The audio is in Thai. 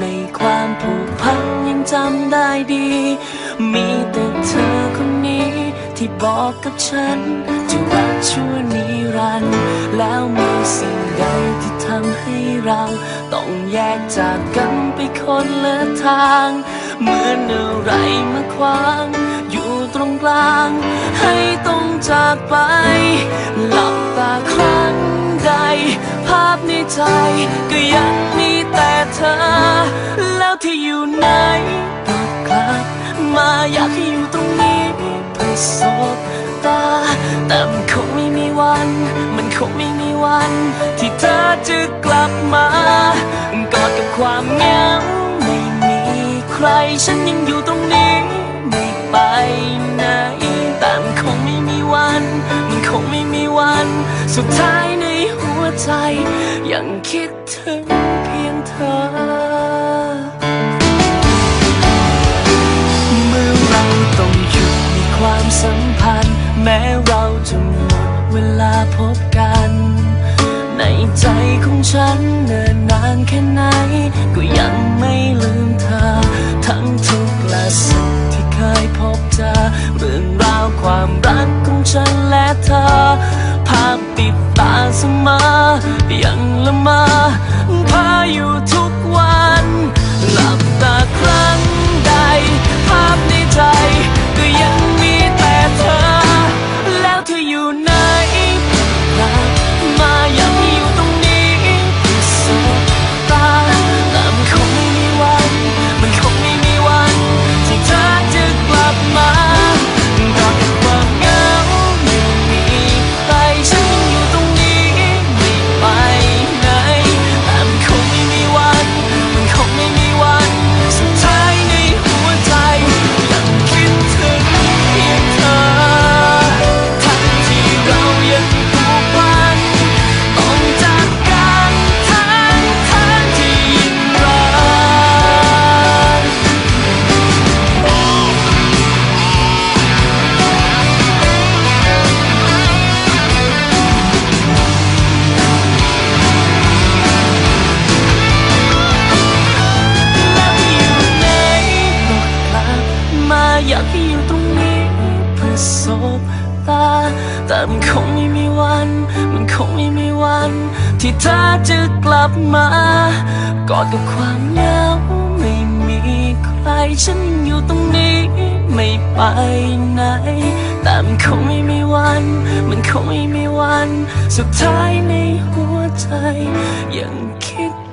ในความผูกพันยังจำได้ดี มีแต่เธอคนนี้ ที่บอกกับฉัน จะรักชั่วนิรันดร์แล้วมีสิ่งใดที่ทำให้เรา ต้องแยกจากกันไปคนละทาง เหมือนอะไรมาขวางอยู่ตรงกลาง ให้ต้องจากไป หลับตาครั้งใด ภาพในใจก็ยังมี แต่เธอ แล้วที่อยู่ไหนก็กลับมาอยากให้อยู่ตรงนี้เพื่อสบตา แต่มันคงไม่มีวัน มันคงไม่มีวัน ที่เธอจะกลับมากอดกับความเหงาไม่มีใคร ฉันยังอยู่ตรงนี้ไม่ไปไหนแต่มันคงไม่มีวัน มันคงไม่มีวัน สุดท้ายในหัวใจยังคิดถึง เธอ เมื่อเราต้องหยุดมีความสัมพันธ์ แม้เราจะหมดเวลาพบกัน ในใจของฉันเนิ่นนานแค่ไหน ก็ยังไม่ลืมเธอ ทั้งทุกและสุขที่เคยพบเจอเรื่องราวความรักของฉันและเธอภาพติดตาเสมอยังละเมอ ตา แต่มันคงไม่มีวัน มันคงไม่มีวัน ที่เธอจะกลับมากอดกับความเหงาไม่มีใครฉันอยู่ตรงนี้ ไม่ไปไหน แต่มันคงไม่มีวัน มันคงไม่มีวัน สุดท้ายในหัวใจยังคิด